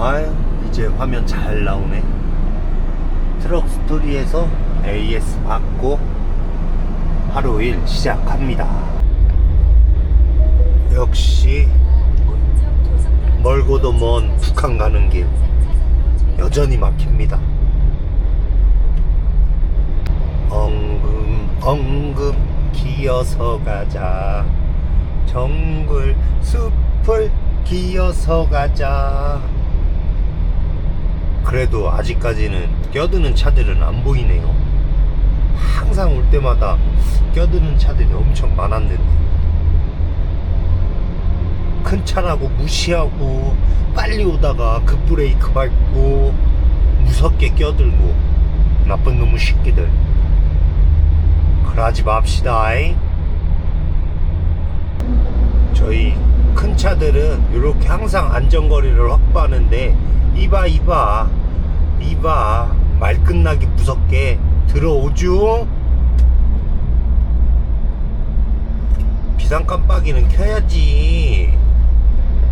아유 이제 화면 잘 나오네. 트럭 스토리에서 AS 받고 하루 일 시작합니다. 역시 멀고도 먼 북한 가는 길 여전히 막힙니다. 엉금 엉금 기어서 가자. 정글 숲을 기어서 가자 그래도 아직까지는 껴드는 차들은 안 보이네요. 항상 올 때마다 껴드는 차들이 엄청 많았는데. 큰 차라고 무시하고 빨리 오다가 급브레이크 밟고 무섭게 껴들고 나쁜 놈의 새끼들. 그러지 맙시다 잉 저희 큰 차들은 이렇게 항상 안전거리를 확보하는데 이봐 이봐. 이봐. 말 끝나기 무섭게 들어오죠? 비상 깜빡이는 켜야지.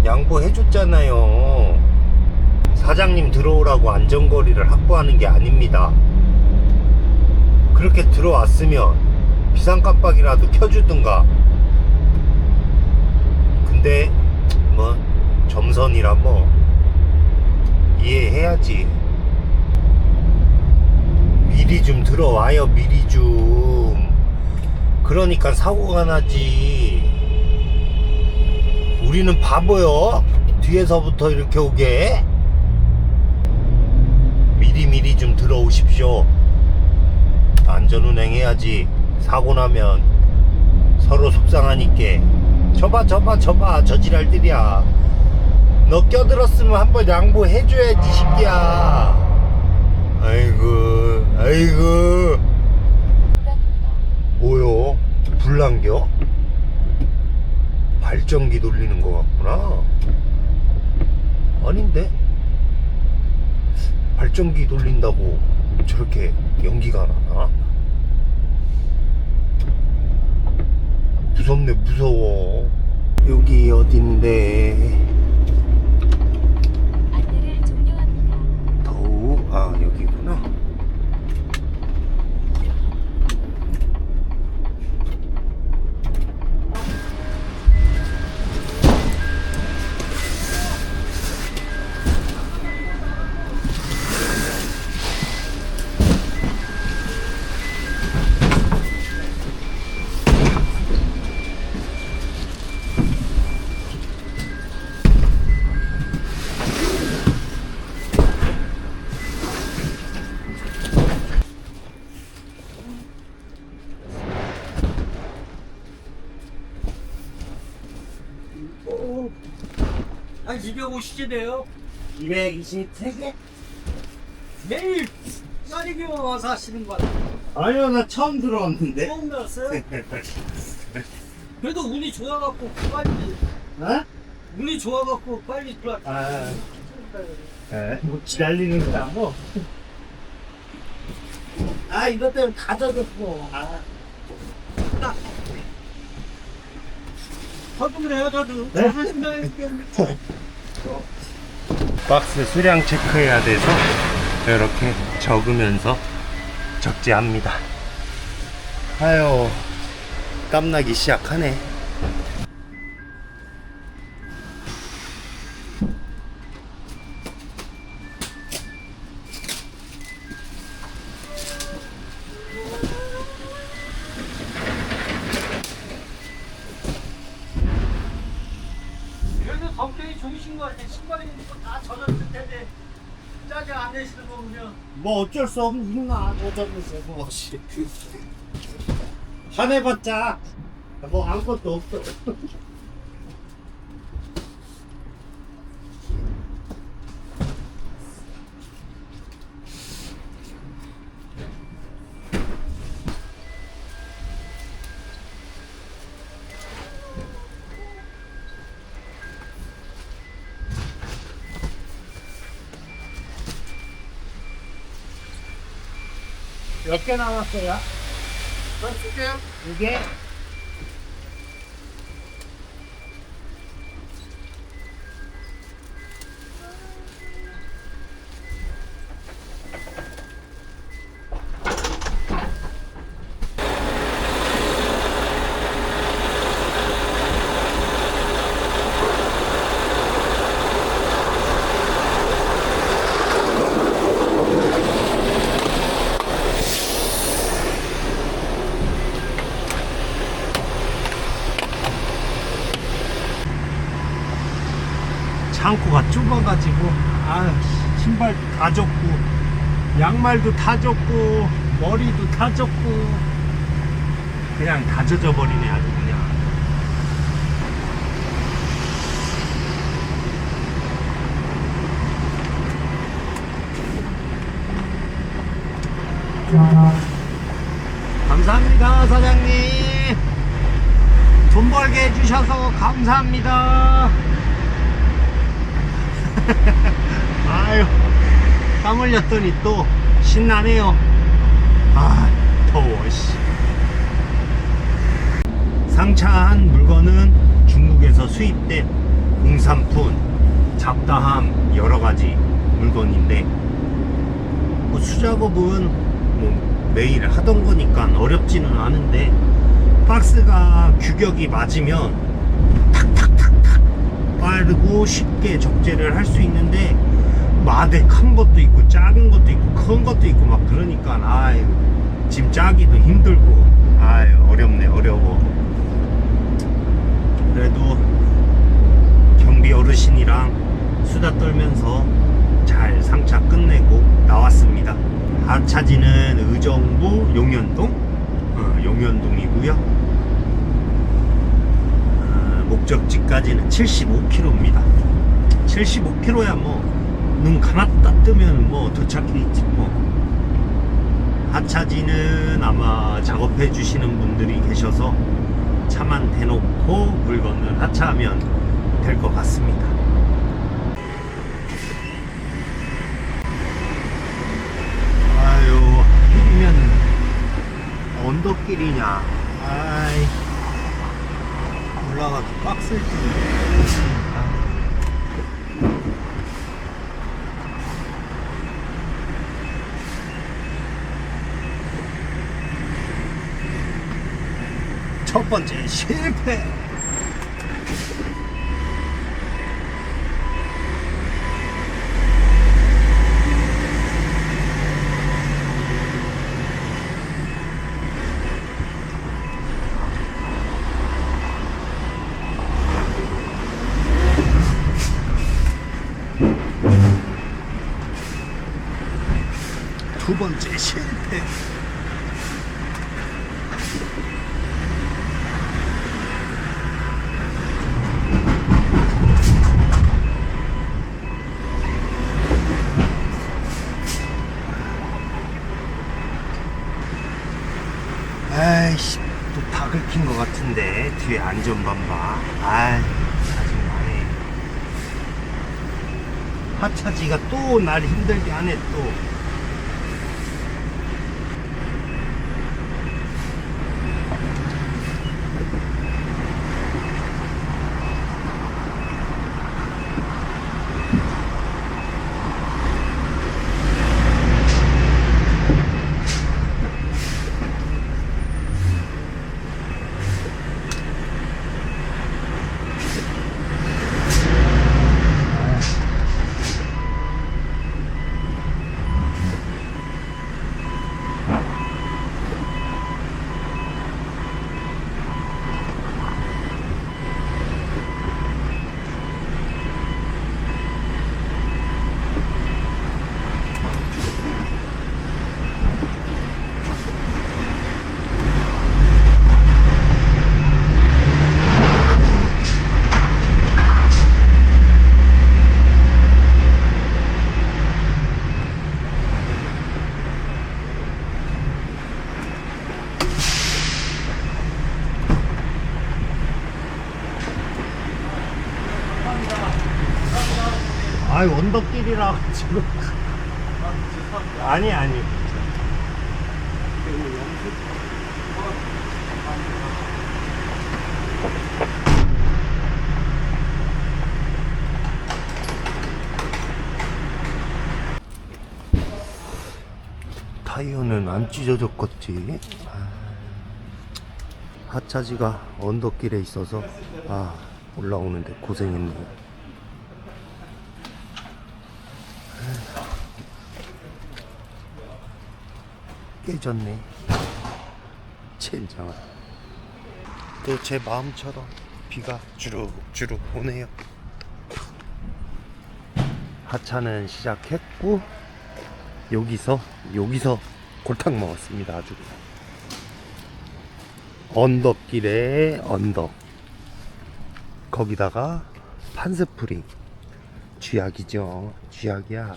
양보해줬잖아요. 사장님 들어오라고 안전거리를 확보하는 게 아닙니다. 그렇게 들어왔으면 비상 깜빡이라도 켜주든가. 근데 뭐 점선이라 뭐 이해해야지. 미리 좀 들어와요 미리 좀. 그러니까 사고가 나지. 우리는 바보요 뒤에서부터 이렇게 오게. 미리 미리 좀 들어오십시오. 안전운행 해야지. 사고 나면 서로 속상하니까. 저봐 저봐 저봐. 저 지랄들이야 너 껴들었으면 한번 양보해줘야지 새끼야. 아이고 아이고. 뭐요? 불난겨? 발전기 돌리는 것 같구나. 아닌데? 발전기 돌린다고 저렇게 연기가 나나? 무섭네 무서워. 여기 어딘데 한 250개네요. 223개? 매일 쌀이기만 와서 하시는 거 같아요. 아니요 나 처음 들어왔는데 처음 나왔어요? 그래도 운이 좋아갖고 빨리, 어? 운이 좋아갖고 빨리 들어왔 아, 에, 뭐 기다리는 거야 뭐. 아 이것 때문에 다 젖었어. 아, 저도 그래요, 저도. 네? 하신다니까. 박스 수량 체크해야 돼서 이렇게 적으면서 적재합니다. 아유 땀나기 시작하네. 수 없나 어쩌면서 뭐 씨. 화내봤자 뭐 아무것도 없어. 몇 개 남았어요? 몇 개요? 이 양말도 다 젖고 머리도 다 젖고 그냥 다 젖어 버리네 아주 그냥. 감사합니다 사장님. 돈 벌게 해주셔서 감사합니다. 아유 땀 흘렸더니 또 신나네요. 아 더워 씨. 상차한 물건은 중국에서 수입된 공산품 잡다함 여러가지 물건인데 뭐 수작업은 뭐 매일 하던 거니까 어렵지는 않은데 박스가 규격이 맞으면 탁탁탁탁 빠르고 쉽게 적재를 할 수 있는데 마대 큰 것도 있고 작은 것도 있고 큰 것도 있고 막 그러니까 아유 짐 짜기도 힘들고 아유 어렵네 어려워 그래도 경비 어르신이랑 수다 떨면서 잘 상차 끝내고 나왔습니다. 하차지는 의정부 용현동, 어, 용현동이고요. 어, 목적지까지는 75km입니다. 75km야 뭐 눈 감았다 뜨면 뭐 도착해 있지 뭐. 하차지는 아마 작업해 주시는 분들이 계셔서 차만 대놓고 물건을 하차하면 될 것 같습니다. 아유, 하필이면 언덕길이냐. 아이, 올라가기 빡셀 텐데. 첫 번째 실패. 두 번째 실패. 아이씨 또다 긁힌 것 같은데 뒤에 안전반 봐. 아이 짜증나네. 하차지가 또 날 힘들게 하네 또 아이 언덕길이라 가지고 아니 아니. 타이어는 안 찢어졌겠지? 아, 하차지가 언덕길에 있어서 아 올라오는데 고생했네 깨졌네. 젠장아. 또제 마음처럼 비가 주룩주룩 오네요. 하차는 시작했고 여기서 여기서 골탕 먹었습니다 아주 언덕길에 언덕 거기다가 판스프링 쥐약이죠 쥐약이야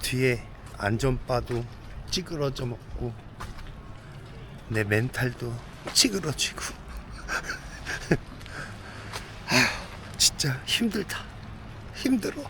뒤에 안전바도 찌그러져 먹고 내 멘탈도 찌그러지고. 아 진짜 힘들다. 힘들어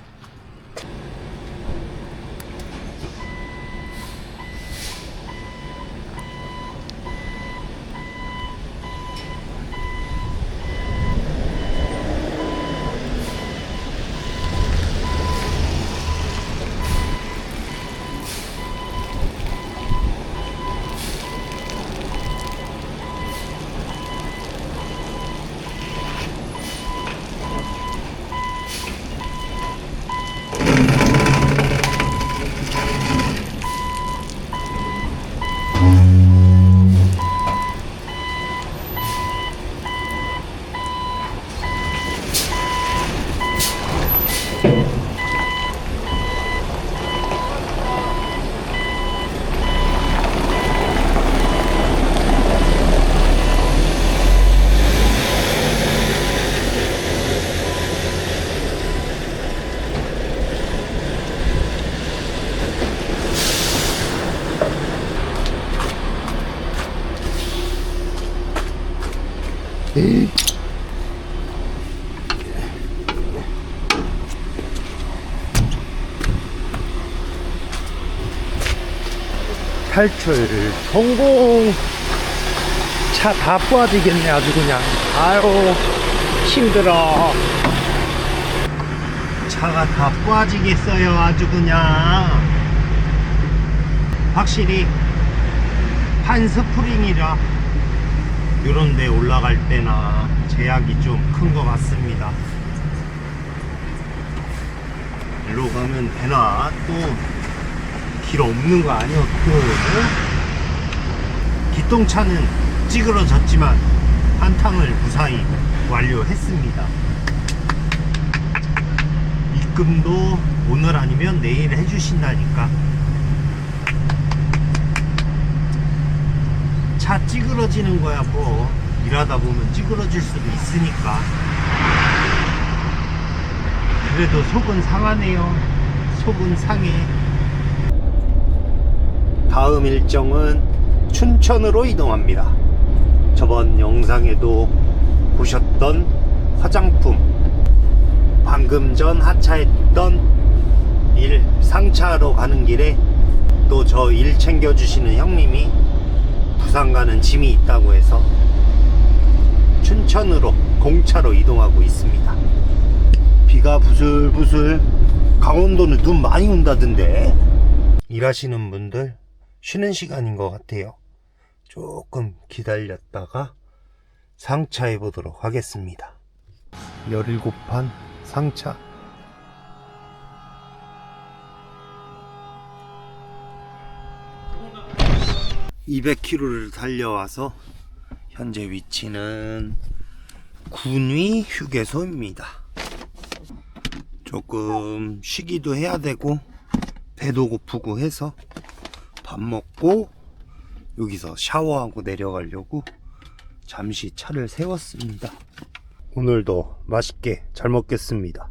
탈출 성공. 차다 빠지겠네 아주 그냥. 아유 힘들어. 차가 다 빠지겠어요 아주 그냥. 확실히 판스프링이라 이런 데 올라갈 때나 제약이 좀 큰 것 같습니다. 일로 가면 되나? 또 길 없는 거 아니었고. 기똥차는 찌그러졌지만 한탕을 무사히 완료했습니다. 입금도 오늘 아니면 내일 해주신다니까 차 찌그러지는 거야 뭐. 일하다 보면 찌그러질 수도 있으니까. 그래도 속은 상하네요. 속은 상해. 다음 일정은 춘천으로 이동합니다. 저번 영상에도 보셨던 화장품, 방금 전 하차했던 일 상차로 가는 길에 또 저 일 챙겨주시는 형님이 부산 가는 짐이 있다고 해서 춘천으로 공차로 이동하고 있습니다. 비가 부슬부슬 강원도는 눈 많이 온다던데 일하시는 분들 쉬는 시간인 것 같아요. 조금 기다렸다가 상차해 보도록 하겠습니다. 17판 상차. (200km를) 달려와서 현재 위치는 군위 휴게소입니다. 조금 쉬기도 해야 되고 배도 고프고 해서 밥 먹고 여기서 샤워하고 내려가려고 잠시 차를 세웠습니다. 오늘도 맛있게 잘 먹겠습니다.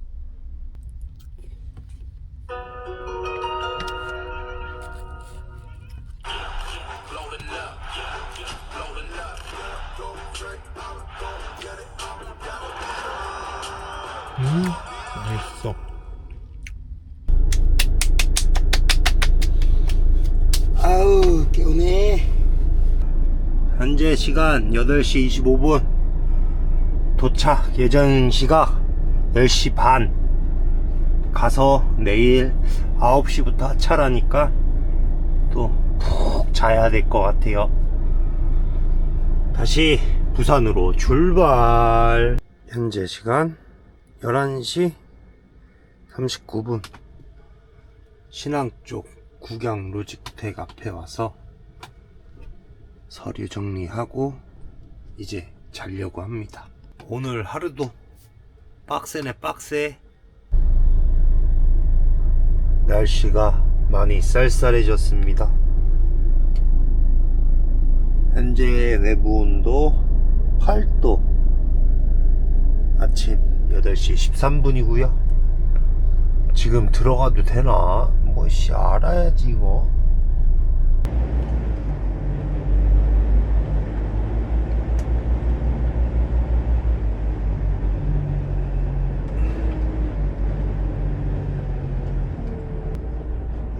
음, 맛있어. 아우 깨우네. 현재 시간 8시 25분. 도착 예정 시각 10시 반. 가서 내일 9시부터 하차라니까 또 푹 자야 될 것 같아요. 다시 부산으로 출발. 현재 시간 11시 39분 신항 쪽 구경 로직텍 앞에 와서 서류 정리하고 이제 자려고 합니다. 오늘 하루도 빡세네 빡세. 날씨가 많이 쌀쌀해졌습니다. 현재 외부 온도 8도. 아침 8시 13분이고요. 지금 들어가도 되나? 뭐씨 알아야지 이거.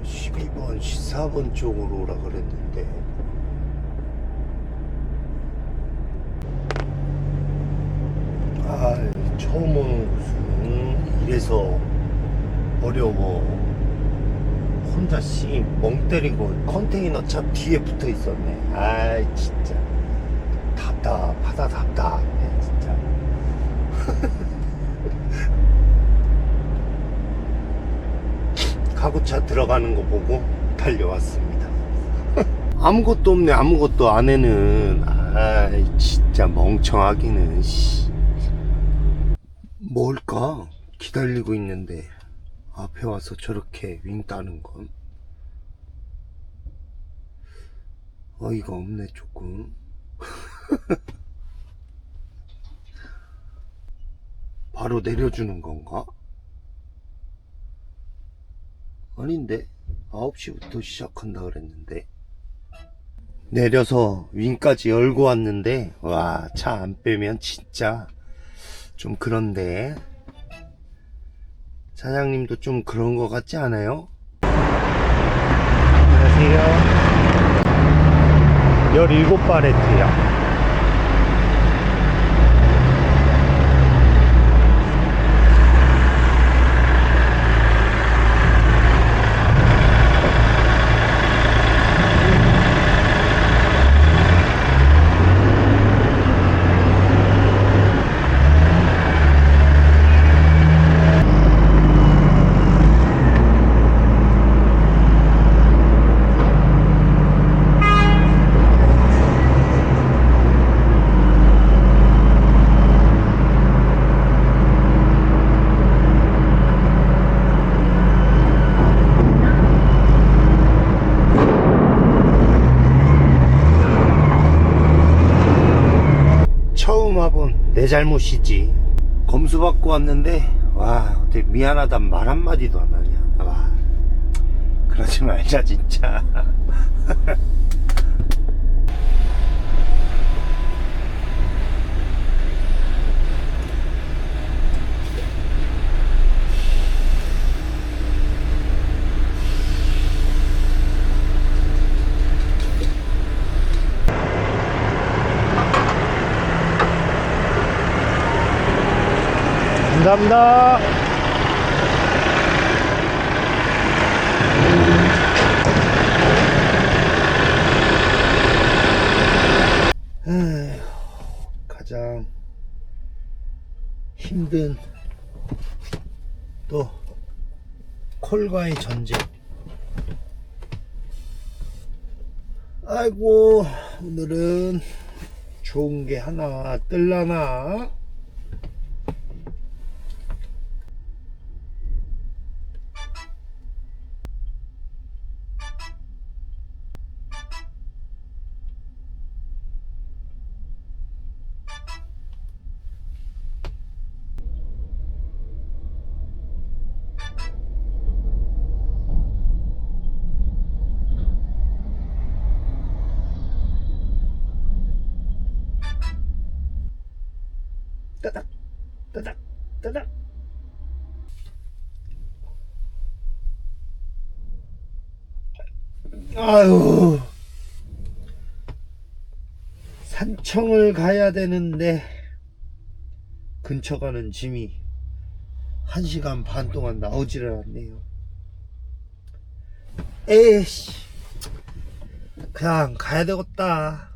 십이 번 14번 쪽으로 오라 그랬는데 아 처음 오는 곳은 이래서 어려워. 혼자 씨멍 때리고 컨테이너 차 뒤에 붙어 있었네. 아이 진짜. 답답하다 답답해 진짜. 가구차 들어가는 거 보고 달려왔습니다. 아무것도 없네 아무것도. 안에는. 아이 진짜 멍청하기는 씨. 뭘까? 기다리고 있는데 앞에 와서 저렇게 윙 따는 건? 어이가 없네 조금. 바로 내려주는 건가? 아닌데? 9시부터 시작한다 그랬는데. 내려서 윙까지 열고 왔는데 와 차 안 빼면 진짜 좀 그런데 사장님도 좀 그런 거 같지 않아요? 안녕하세요 17바레트야 처음 와본 내 잘못이지. 검수 받고 왔는데 와 어떻게 미안하단 말 한마디도 안 하냐. 와 그러지 말자 진짜 감사합니다. 가장 힘든 또 콜과의 전쟁. 아이고 오늘은 좋은 게 하나 뜰라나 아유. 산청을 가야 되는데 근처 가는 짐이 한 시간 반 동안 나오지를 않네요. 에이씨. 그냥 가야 되겠다